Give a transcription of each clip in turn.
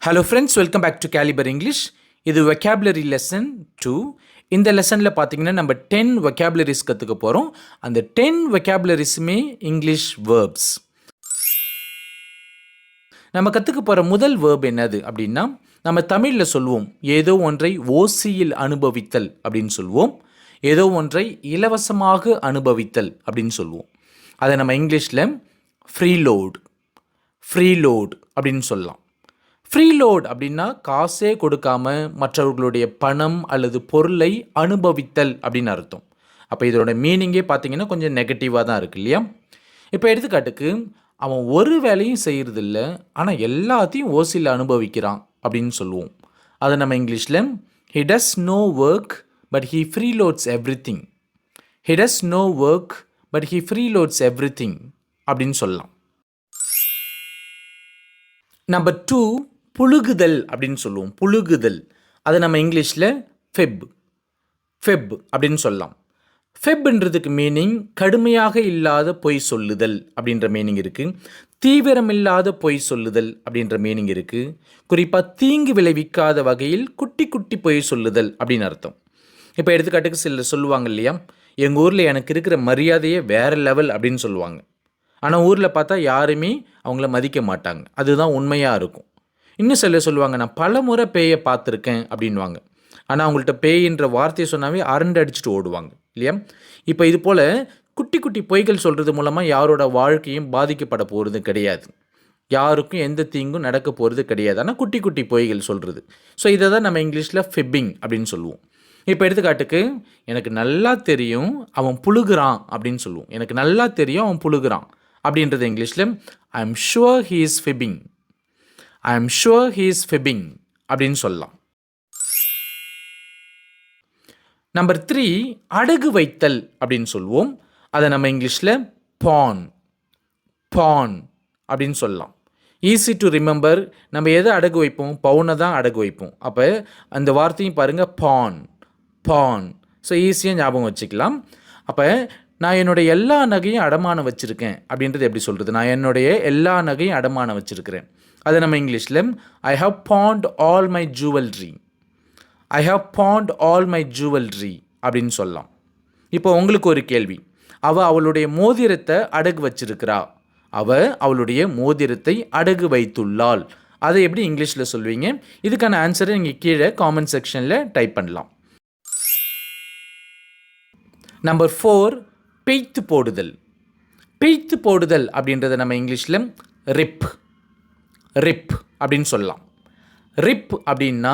Hello friends welcome back to Caliber English இது vocabulary lesson two இந்த லெசனில் பார்த்தீங்கன்னா நம்ம டென் வெக்காபுலரிஸ் கற்றுக்க போகிறோம் அந்த டென் வெக்காபுலரிஸுமே இங்கிலீஷ் வேர்ப்ஸ் நம்ம கற்றுக்க போகிற முதல் வேர்ப் என்னது அப்படின்னா நம்ம தமிழில் சொல்லுவோம் ஏதோ ஒன்றை ஓசியில் அனுபவித்தல் அப்படின்னு சொல்லுவோம் ஏதோ ஒன்றை இலவசமாக அனுபவித்தல் அப்படின்னு சொல்லுவோம் அதை நம்ம இங்கிலீஷில் ஃப்ரீலோட் ஃப்ரீலோட் அப்படின்னு சொல்லலாம். ஃப்ரீலோட் அப்படின்னா காசே கொடுக்காம மற்றவர்களுடைய பணம் அல்லது பொருளை அனுபவித்தல் அப்படின்னு அர்த்தம். அப்போ இதோட மீனிங்கே பார்த்தீங்கன்னா கொஞ்சம் நெகட்டிவாக தான் இருக்குது இல்லையா? இப்போ எடுத்துக்காட்டுக்கு அவன் ஒரு வேலையும் செய்கிறதில்ல ஆனால் எல்லாத்தையும் ஓசியில் அனுபவிக்கிறான் அப்படின்னு சொல்லுவோம். அதை நம்ம இங்கிலீஷில் he does no work but he freeloads every thing he does no work but he free loads every thing அப்படின்னு சொல்லலாம். நம்பர் டூ புழுகுதல் அப்படின்னு சொல்லுவோம். புழுகுதல். அதை நம்ம இங்கிலீஷில் ஃபெப் ஃபெப் அப்படின்னு சொல்லலாம். ஃபெப்ன்றதுக்கு மீனிங் கடுமையாக இல்லாத பொய் சொல்லுதல் அப்படின்ற மீனிங் இருக்குது தீவிரமில்லாத பொய் சொல்லுதல் அப்படின்ற மீனிங் இருக்குது குறிப்பாக தீங்கு விளைவிக்காத வகையில் குட்டி குட்டி பொய் சொல்லுதல் அப்படின்னு அர்த்தம். இப்போ எடுத்துக்காட்டுக்கு சிலர் சொல்லுவாங்க இல்லையா? எங்கள் ஊரில் எனக்கு இருக்கிற மரியாதையே வேறு லெவல் அப்படின்னு சொல்லுவாங்க. ஆனால் ஊரில் பார்த்தா யாருமே அவங்கள மதிக்க மாட்டாங்க. அதுதான் உண்மையாக இருக்கும். இன்னும் சில சொல்லுவாங்க நான் பல முறை பேயை பார்த்துருக்கேன் அப்படின்வாங்க ஆனால் அவங்கள்ட்ட பேயின்ற வார்த்தையை சொன்னாவே அரண்டு அடிச்சுட்டு ஓடுவாங்க இல்லையா? இப்போ இது போல் குட்டி குட்டி பொய்கள் சொல்கிறது மூலமாக யாரோட வாழ்க்கையும் பாதிக்கப்பட போகிறது கிடையாது. யாருக்கும் எந்த தீங்கும் நடக்க போகிறது கிடையாது. ஆனால் குட்டி குட்டி பொய்கள் சொல்கிறது ஸோ இதை தான் நம்ம இங்கிலீஷில் ஃபிப்பிங் அப்படின்னு சொல்லுவோம். இப்போ எடுத்துக்காட்டுக்கு எனக்கு நல்லா தெரியும் அவன் புழுகுறான் அப்படின்னு சொல்லுவோம். எனக்கு நல்லா தெரியும் அவன் புழுகிறான் அப்படின்றது இங்கிலீஷில் I am sure he is fibbing I am sure he is fibbing அப்படின்னு சொல்லலாம். நம்பர் த்ரீ அடகு வைத்தல் அப்படின்னு சொல்லுவோம். அதை நம்ம இங்கிலீஷில் பான் பான் அப்படின்னு சொல்லலாம். ஈஸி டு ரிமெம்பர் நம்ம எதை அடகு வைப்போம்? பவுனை தான் அடகு வைப்போம். அப்போ அந்த வார்த்தையும் பாருங்கள் பான் பான். ஸோ ஈஸியாக ஞாபகம் வச்சுக்கலாம். அப்போ நான் என்னுடைய எல்லா நகையும் அடமானம் வச்சுருக்கேன். அப்படின்றது எப்படி சொல்கிறது நான் என்னுடைய எல்லா நகையும் அடமானம் வச்சுருக்கிறேன். அதை நம்ம இங்கிலீஷில் I have pawned all my jewellery I have pawned all my jewellery அப்படின்னு சொல்லலாம். இப்போ உங்களுக்கு ஒரு கேள்வி. அவள் அவளுடைய மோதிரத்தை அடகு வச்சிருக்கிறா. அவ அவளுடைய மோதிரத்தை அடகு வைத்துள்ளாள். அதை எப்படி இங்கிலீஷில் சொல்வீங்க? இதுக்கான ஆன்சரை நீங்கள் கீழே காமெண்ட் செக்ஷனில் டைப் பண்ணலாம். நம்பர் ஃபோர் பெய்த்து போடுதல். பெய்த்து போடுதல் அப்படின்றத நம்ம இங்கிலீஷில் ரிப் ரிப் அப்படின்னு சொல்லலாம். ரிப் அப்படின்னா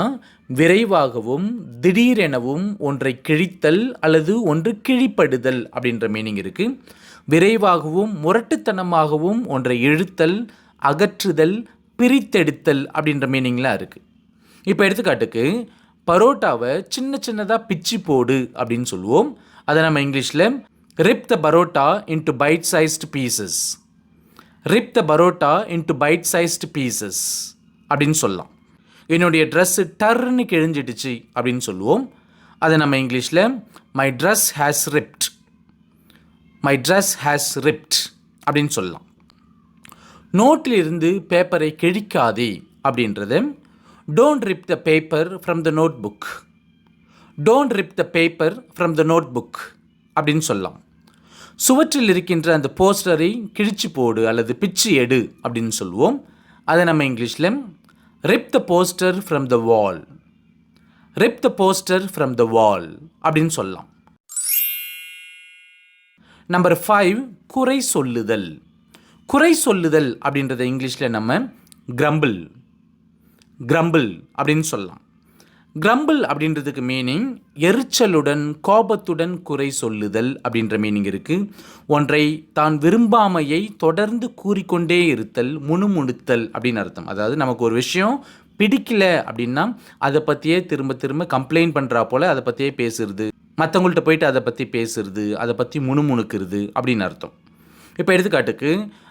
விரைவாகவும் திடீரெனவும் ஒன்றை கிழித்தல் அல்லது ஒன்று கிழிப்படுதல் அப்படின்ற மீனிங் இருக்குது விரைவாகவும் முரட்டுத்தனமாகவும் ஒன்றை இழுத்தல் அகற்றுதல் பிரித்தெடுத்தல் அப்படின்ற மீனிங்லாம் இருக்குது இப்போ எடுத்துக்காட்டுக்கு பரோட்டாவை சின்ன சின்னதாக பிச்சு போடு அப்படின்னு சொல்லுவோம். அதை நம்ம இங்கிலீஷில் rip the parotta into bite sized pieces rip the parotta into bite sized pieces அப்படின்னு சொல்லலாம். என்னுடைய ட்ரெஸ்ஸு டர்னு கிழிஞ்சிடுச்சு அப்படின்னு சொல்லுவோம். அதை நம்ம இங்கிலீஷில் my dress has ripped my dress has ripped அப்படின்னு சொல்லலாம். நோட்டில் இருந்து பேப்பரை கிழிக்காதே அப்படின்றது don't rip the paper from the note book don't rip the paper from the note book அப்படின்னு சொல்லலாம். சுவற்றில் இருக்கின்ற அந்த போஸ்டரை கிழிச்சு போடு அல்லது பிச்சு எடு அப்படின்னு சொல்லுவோம். அதை நம்ம இங்கிலீஷில் rip the poster from the wall rip the poster from the wall அப்படின்னு சொல்லலாம். நம்பர் ஃபைவ் குறை சொல்லுதல். குறை சொல்லுதல் அப்படின்றத இங்கிலீஷில் நம்ம கிரம்பிள் கிரம்பிள் அப்படின்னு சொல்லலாம். கிரம்பிள் அப்படின்றதுக்கு மீனிங் எரிச்சலுடன் கோபத்துடன் குறை சொல்லுதல் அப்படின்ற மீனிங் இருக்குது ஒன்றை தான் விரும்பாமையை தொடர்ந்து கூறிக்கொண்டே இருத்தல் முணுமுணுத்தல் அப்படின்னு அர்த்தம். அதாவது நமக்கு ஒரு விஷயம் பிடிக்கல அப்படின்னா அதை பற்றியே திரும்ப திரும்ப கம்ப்ளைண்ட் பண்ணுறா போல் அதை பற்றியே பேசுறது. மற்றவங்கள்ட்ட போயிட்டு அதை பற்றி பேசுறது அதை பற்றி முணுமுணுக்கிறது அப்படின்னு அர்த்தம். இப்போ எடுத்துக்காட்டுக்கு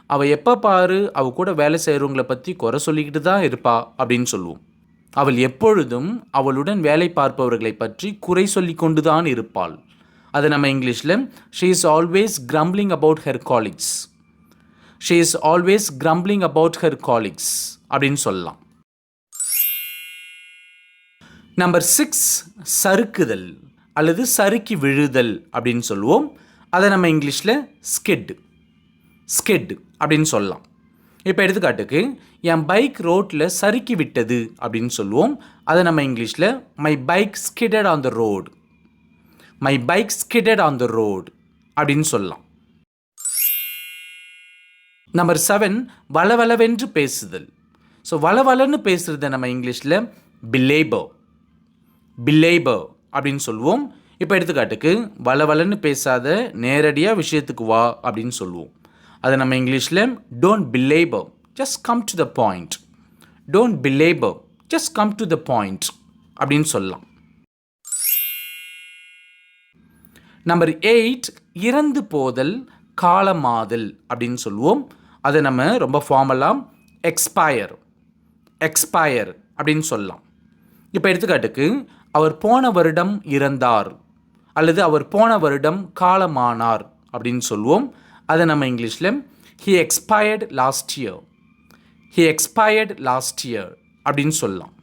அவள் எப்போ பாரு அவள் கூட வேலை செய்கிறவங்களை பற்றி குறை சொல்லிக்கிட்டு தான் இருப்பா அப்படின்னு சொல்லுவோம். அவள் எப்பொழுதும் அவளுடன் வேலை பார்ப்பவர்களை பற்றி குறை சொல்லி கொண்டு தான் இருப்பாள். அதை நம்ம இங்கிலீஷில் she is always grumbling about her colleagues she is always grumbling about her colleagues அப்படின்னு சொல்லலாம். நம்பர் சிக்ஸ் சறுக்குதல் அல்லது சறுக்கி விழுதல் அப்படின்னு சொல்லுவோம். அதை நம்ம இங்கிலீஷில் ஸ்கிட் ஸ்கிட் அப்படின்னு சொல்லலாம். இப்போ எடுத்துக்காட்டுக்கு என் பைக் ரோட்டில் சறுக்கி விட்டது அப்படின்னு சொல்லுவோம். அதை நம்ம இங்கிலீஷில் my bike skidded on the road my bike skidded on the road அப்படின்னு சொல்லலாம். நம்பர் செவன் வளவளவென்று பேசுதல். ஸோ வளவளன்னு பேசுகிறத நம்ம இங்கிலீஷில் பில்லேபோ பில்லேபோ அப்படின்னு சொல்லுவோம். இப்போ எடுத்துக்காட்டுக்கு வளவளன்னு பேசாத நேரடியாக விஷயத்துக்கு வா அப்படின்னு சொல்லுவோம். அதை நம்ம இங்கிலீஷில் don't belabour just come to the point don't belabour just come to the point அப்படின்னு சொல்லலாம். நம்பர் எயிட் இறந்து போதல் காலமாதல் அப்படின்னு சொல்லுவோம். அதை நம்ம ரொம்ப ஃபார்மலாக எக்ஸ்பயர் எக்ஸ்பயர் அப்படின்னு சொல்லலாம். இப்போ எடுத்துக்காட்டுக்கு அவர் போன வருடம் இறந்தார் அல்லது அவர் போன வருடம் காலமானார் அப்படின்னு சொல்லுவோம். அதை நம்ம இங்கிலீஷில் he expired last year he expired last year அப்படின்னு சொல்லலாம்.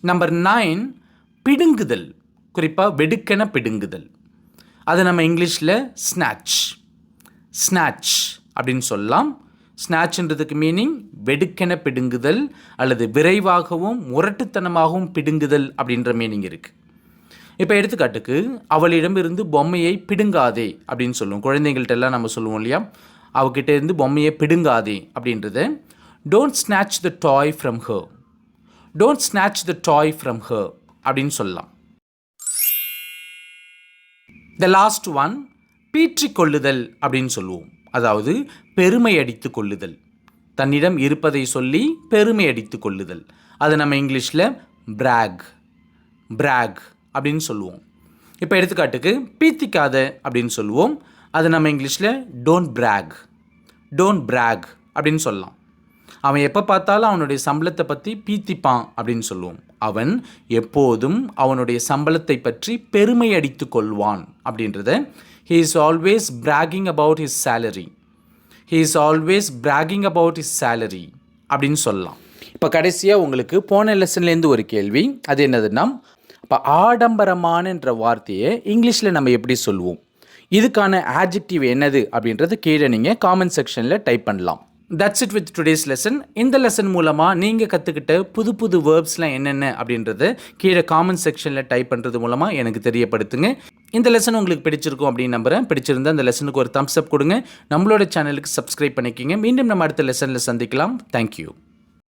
நம்பர் நைன் பிடுங்குதல். குறிப்பாக வெடுக்கென பிடுங்குதல். அதை நம்ம இங்கிலீஷில் ஸ்நாச் ஸ்நாச் அப்படின்னு சொல்லலாம். ஸ்நாச்ன்றதுக்கு மீனிங் வெடுக்கென பிடுங்குதல் அல்லது விரைவாகவும் முரட்டுத்தனமாகவும் பிடுங்குதல் அப்படின்ற மீனிங் இருக்குது இப்போ எடுத்துக்காட்டுக்கு அவளிடமிருந்து பொம்மையை பிடுங்காதே அப்படின்னு சொல்லுவோம் குழந்தைங்கள்ட்ட எல்லாம் நம்ம சொல்லுவோம் இல்லையா? அவகிட்ட இருந்து பொம்மையை பிடுங்காதே அப்படின்றத. Don't snatch the toy from her don't snatch the toy from her அப்படின்னு சொல்லலாம். த லாஸ்ட் ஒன் பீற்றி கொள்ளுதல் அப்படின்னு சொல்லுவோம். அதாவது பெருமை அடித்து கொள்ளுதல். தன்னிடம் இருப்பதை சொல்லி பெருமை அடித்து கொள்ளுதல். அது நம்ம இங்கிலீஷில் பிராக் பிராக் அப்படின்னு சொல்லுவோம். இப்போ எடுத்துக்காட்டுக்கு பீத்திக்காத அப்படின்னு சொல்லுவோம். அது நம்ம இங்கிலீஷில் டோன்ட் பிராக் டோன்ட் பிராக் அப்படின்னு சொல்லலாம். அவன் எப்போ பார்த்தாலும் அவனுடைய சம்பளத்தை பற்றி பீத்திப்பான் அப்படின்னு சொல்லுவோம். அவன் எப்போதும் அவனுடைய சம்பளத்தை பற்றி பெருமை அடித்து கொள்வான் அப்படின்றத he is always bragging about his salary he is always bragging about his salary அப்படின்னு சொல்லலாம். இப்போ கடைசியாக உங்களுக்கு போன லெசன்லேருந்து ஒரு கேள்வி. அது என்னதுன்னா இப்போ ஆடம்பரமானன்ற வார்த்தையை இங்கிலீஷில் நம்ம எப்படி சொல்லுவோம்? இதுக்கான ஆட்ஜெக்டிவ் என்னது அப்படின்றது கீழே நீங்கள் காமெண்ட் செக்ஷனில் டைப் பண்ணலாம். That's it with today's lesson இந்த லெசன் மூலமாக நீங்கள் கற்றுக்கிட்ட புது புது வேர்ப்ஸ்லாம் என்னென்ன அப்படின்றத கீழே காமெண்ட் செக்ஷனில் டைப் பண்ணுறது மூலமாக எனக்கு தெரியப்படுத்துங்க. இந்த லெசன் உங்களுக்கு பிடிச்சிருக்கும் அப்படின்னு நம்புறேன். பிடிச்சிருந்தா அந்த லெசனுக்கு ஒரு தம்ஸ் அப் கொடுங்க. நம்மளோட சேனலுக்கு சப்ஸ்கிரைப் பண்ணிக்கிங்க. மீண்டும் நம்ம அடுத்த லெசனில் சந்திக்கலாம். தேங்க்யூ